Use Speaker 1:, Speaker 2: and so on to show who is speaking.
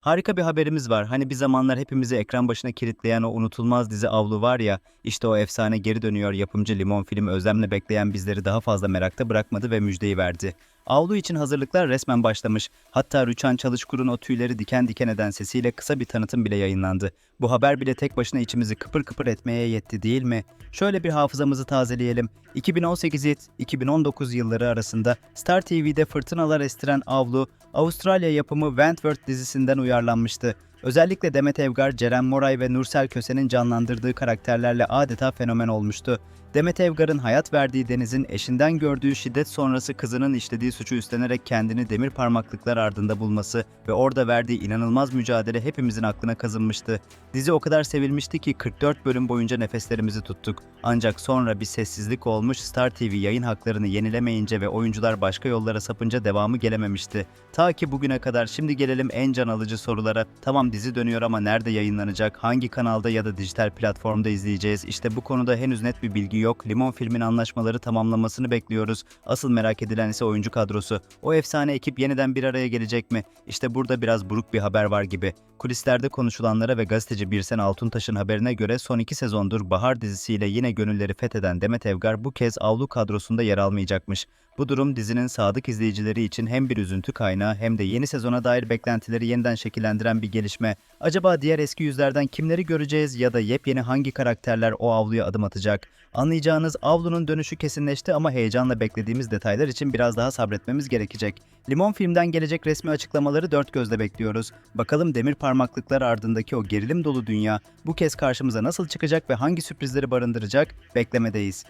Speaker 1: Harika bir haberimiz var. Hani bir zamanlar hepimizi ekran başına kilitleyen o unutulmaz dizi Avlu var ya, işte o efsane geri dönüyor. Yapımcı Limon Film özlemle bekleyen bizleri daha fazla merakta bırakmadı ve müjdeyi verdi. Avlu için hazırlıklar resmen başlamış. Hatta Rüçhan Çalışkur'un o tüyleri diken diken eden sesiyle kısa bir tanıtım bile yayınlandı. Bu haber bile tek başına içimizi kıpır kıpır etmeye yetti değil mi? Şöyle bir hafızamızı tazeleyelim. 2018-2019 yılları arasında Star TV'de fırtınalar estiren Avlu, Avustralya yapımı Wentworth dizisinden uyarlanmıştı. Özellikle Demet Evgar, Ceren Moray ve Nursel Köse'nin canlandırdığı karakterlerle adeta fenomen olmuştu. Demet Evgar'ın hayat verdiği Deniz'in eşinden gördüğü şiddet sonrası kızının işlediği suçu üstlenerek kendini demir parmaklıklar ardında bulması ve orada verdiği inanılmaz mücadele hepimizin aklına kazınmıştı. Dizi o kadar sevilmişti ki 44 bölüm boyunca nefeslerimizi tuttuk. Ancak sonra bir sessizlik olmuş Star TV yayın haklarını yenilemeyince ve oyuncular başka yollara sapınca devamı gelememişti. Ta ki bugüne kadar şimdi gelelim en can alıcı sorulara. Tamam dizi dönüyor ama nerede yayınlanacak, hangi kanalda ya da dijital platformda izleyeceğiz? İşte bu konuda henüz net bir bilgi yok. Limon filmin anlaşmaları tamamlamasını bekliyoruz. Asıl merak edilen ise oyuncu kadrosu. O efsane ekip yeniden bir araya gelecek mi? İşte burada biraz buruk bir haber var gibi. Kulislerde konuşulanlara ve gazeteci Birsen Altuntaş'ın haberine göre son iki sezondur Bahar dizisiyle yine gönülleri fetheden Demet Evgar bu kez avlu kadrosunda yer almayacakmış. Bu durum dizinin sadık izleyicileri için hem bir üzüntü kaynağı hem de yeni sezona dair beklentileri yeniden şekillendiren bir gelişme. Acaba diğer eski yüzlerden kimleri göreceğiz ya da yepyeni hangi karakterler o avluya adım atacak? Anlayacağınız avlunun dönüşü kesinleşti ama heyecanla beklediğimiz detaylar için biraz daha sabretmemiz gerekecek. Limon filmden gelecek resmi açıklamaları dört gözle bekliyoruz. Bakalım demir parmaklıklar ardındaki o gerilim dolu dünya bu kez karşımıza nasıl çıkacak ve hangi sürprizleri barındıracak? Beklemedeyiz.